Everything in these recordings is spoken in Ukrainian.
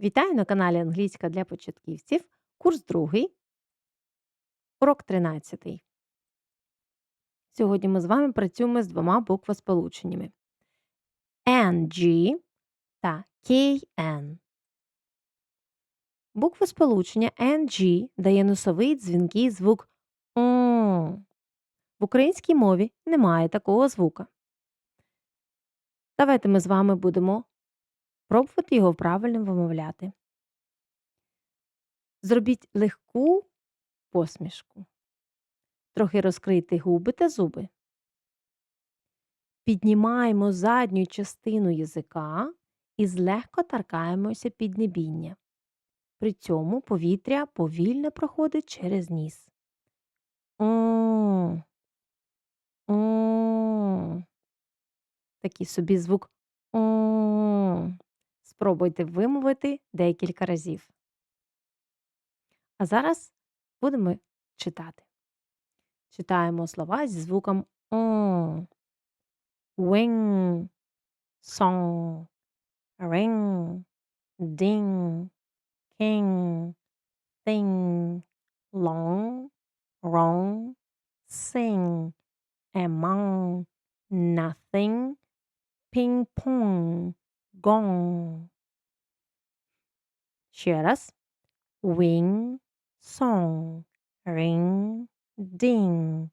Вітаю на каналі Англійська для початківців. Курс другий, урок 13. Сьогодні ми з вами працюємо з двома буквосполученнями NG та KN. Буквосполучення NG дає носовий дзвінкий звук «м». В українській мові немає такого звука. Давайте ми з вами будемо пробувати його правильно вимовляти. Зробіть легку посмішку. Трохи розкрийте губи та зуби. Піднімаємо задню частину язика і злегка таркаємося піднебіння. При цьому повітря повільно проходить через ніс. О. О. Такий собі звук. Спробуйте вимовити декілька разів. А зараз будемо читати. Читаємо слова зі звуком О. Wing, song, ring, ding, king, thing, long, wrong, sing, among, nothing, ping pong, gong. Ще раз. Wing, song, ring, ding,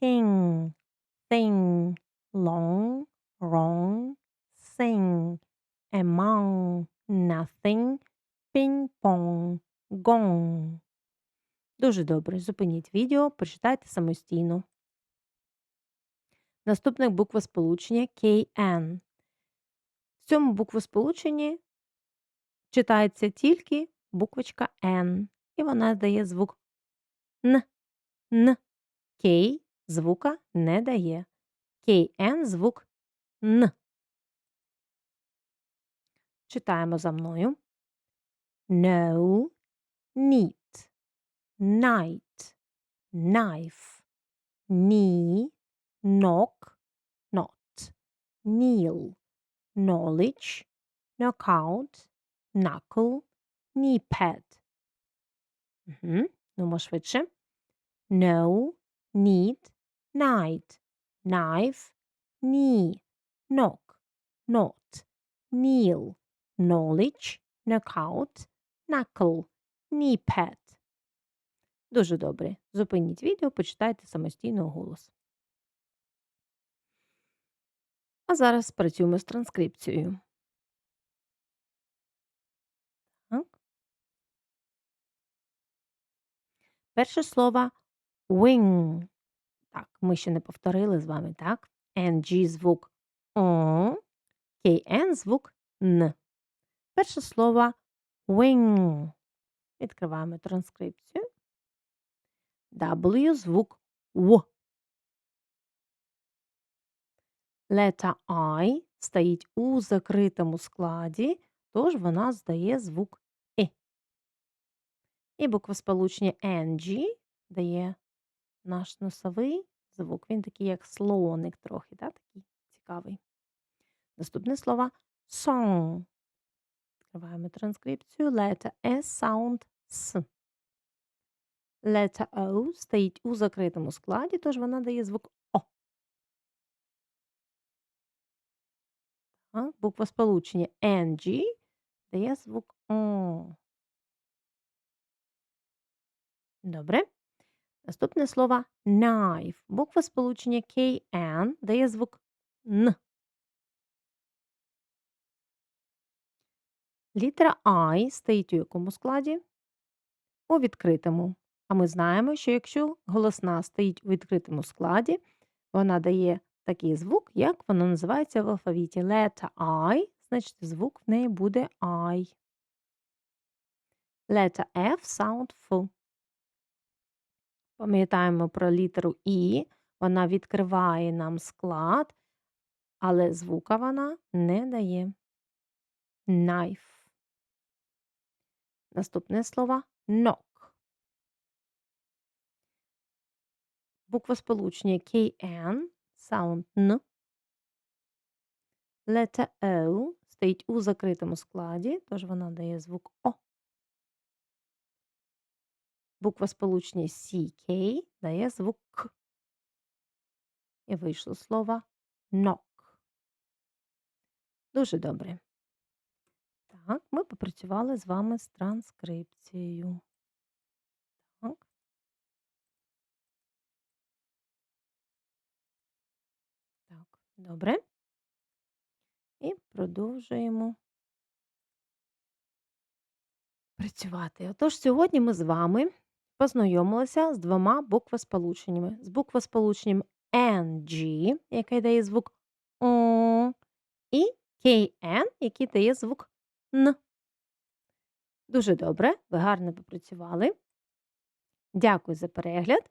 king, thing, long, wrong, sing, among, nothing, ping pong, gong. Дуже добре. Зупиніть відео, прочитайте самостійно. Наступне буквосполучення KN. Цьому буквосполученні читається тільки буквочка N, і вона дає звук Н, Н. K звука не дає. KN звук Н. Читаємо за мною. No, neat, night, knife, knee, knock, not, kneel, knowledge, knockout, knuckle, knee pad. Угу. Ну, швидше. No, need, night, knife, knee, knock, not, kneel, knowledge, knockout, knuckle, knee pad. Дуже добре. Зупиніть відео, почитайте самостійно голос. А зараз працюємо з транскрипцією. Так. Перше слово wing. Так, ми ще не повторили з вами, так? NG звук О, KN звук Н. Перше слово wing. Відкриваємо транскрипцію. W звук В. Лета I стоїть у закритому складі, тож вона здає звук «и». І буквосполучення NG дає наш носовий звук. Він такий, як слоник трохи, да? такий цікавий. Наступне слово song. Відкриваємо транскрипцію. Letter S sound S. Letter O стоїть у закритому складі, тож вона дає звук О. Буква сполучення NG дає звук О. Добре. Наступне слово knife. Буква сполучення KN дає звук Н. Літера I стоїть у якому складі? У відкритому. А ми знаємо, що якщо голосна стоїть у відкритому складі, вона дає такий звук, як воно називається в алфавіті. Letter I, значить звук в неї буде I. Letter F sound F. Пам'ятаємо про літеру І, вона відкриває нам склад, але звука вона не дає. Knife. Наступне слово knock. Буква сполучення KN, sound Н. Letter O стоїть у закритому складі, тож вона дає звук О. Буква сполучення CK дає звук К. І вийшло слово knock. Дуже добре. Так, ми попрацювали з вами з транскрипцією. Добре. І продовжуємо працювати. Отож, сьогодні ми з вами познайомилися з двома буквосполученнями. З буквосполученням NG, яке дає звук О, і KN, який дає звук Н. Дуже добре, ви гарно попрацювали. Дякую за перегляд.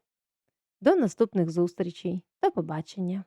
До наступних зустрічей. До побачення.